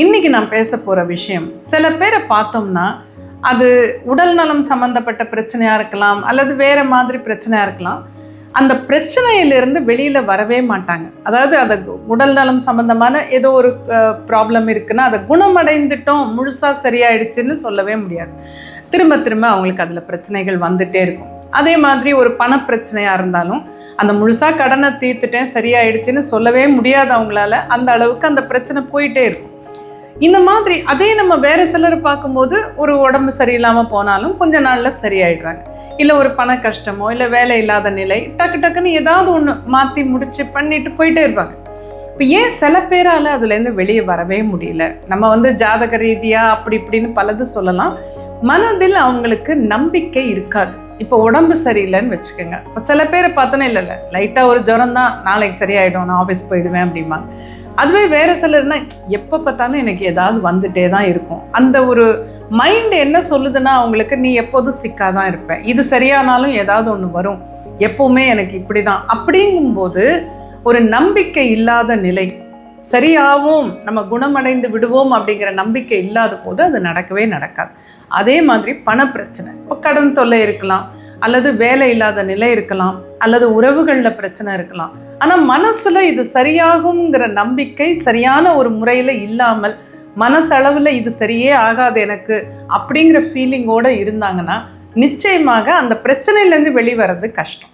இன்னைக்கு நான் பேச போகிற விஷயம் சில பேரை பார்த்தோம்னா அது உடல் நலம் சம்மந்தப்பட்ட பிரச்சனையாக இருக்கலாம் அல்லது வேறு மாதிரி பிரச்சனையாக இருக்கலாம். அந்த பிரச்சனையிலிருந்து வெளியில் வரவே மாட்டாங்க. அதாவது அதை உடல் நலம் சம்மந்தமான ஏதோ ஒரு ப்ராப்ளம் இருக்குன்னா அதை குணமடைந்துட்டோம் முழுசாக சரியாயிடுச்சுன்னு சொல்லவே முடியாது. திரும்ப திரும்ப அவங்களுக்கு அதில் பிரச்சனைகள் வந்துட்டே இருக்கும். அதே மாதிரி ஒரு பண பிரச்சனையாக இருந்தாலும் அந்த முழுசாக கடனை தீர்த்துட்டேன் சரியாயிடுச்சுன்னு சொல்லவே முடியாது அவங்களால. அந்த அளவுக்கு அந்த பிரச்சனை போயிட்டே இருக்கும். இந்த மாதிரி அதே நம்ம வேற சிலர் பார்க்கும்போது ஒரு உடம்பு சரியில்லாமல் போனாலும் கொஞ்ச நாளில் சரியாயிடுறாங்க. இல்லை ஒரு பண கஷ்டமோ இல்லை வேலை இல்லாத நிலை டக்கு டக்குன்னு ஏதாவது ஒன்று மாற்றி முடிச்சு பண்ணிட்டு போயிட்டே இருப்பாங்க. இப்போ ஏன் சில பேரால் அதுலேருந்து வெளியே வரவே முடியல? நம்ம வந்து ஜாதக ரீதியாக அப்படி இப்படின்னு பலது சொல்லலாம். மனதில் அவங்களுக்கு நம்பிக்கை இருக்காது. இப்போ உடம்பு சரியில்லைன்னு வச்சுக்கோங்க. இப்போ சில பேரை பார்த்தோன்னே இல்லை இல்லை லைட்டாக ஒரு ஜுரம் தான் நாளைக்கு சரியாயிடும் நான் ஆஃபீஸ் போயிடுவேன் அப்படிம்பாங்க. அதுவே வேறு சிலர்னா எப்போ பார்த்தாலும் எனக்கு ஏதாவது வந்துட்டே தான் இருக்கும். அந்த ஒரு மைண்ட் என்ன சொல்லுதுன்னா அவங்களுக்கு நீ எப்போதும் சிக்காக தான் இருப்பேன். இது சரியானாலும் ஏதாவது ஒன்று வரும். எப்போவுமே எனக்கு இப்படி தான் அப்படிங்கும்போது ஒரு நம்பிக்கை இல்லாத நிலை. சரியாகவும் நம்ம குணமடைந்து விடுவோம் அப்படிங்கிற நம்பிக்கை இல்லாத போது அது நடக்கவே நடக்காது. அதே மாதிரி பண பிரச்சனை இப்போ கடன் தொல்லை இருக்கலாம். அல்லது வேலை இல்லாத நிலை இருக்கலாம் அல்லது உறவுகளில் பிரச்சனை இருக்கலாம். ஆனால் மனசில் இது சரியாகுங்கிற நம்பிக்கை சரியான ஒரு முறையில் இல்லாமல் மனசளவில் இது சரியே ஆகாது எனக்கு அப்படிங்கிற ஃபீலிங்கோடு இருந்தாங்கன்னா நிச்சயமாக அந்த பிரச்சனையிலேருந்து வெளிவரது கஷ்டம்.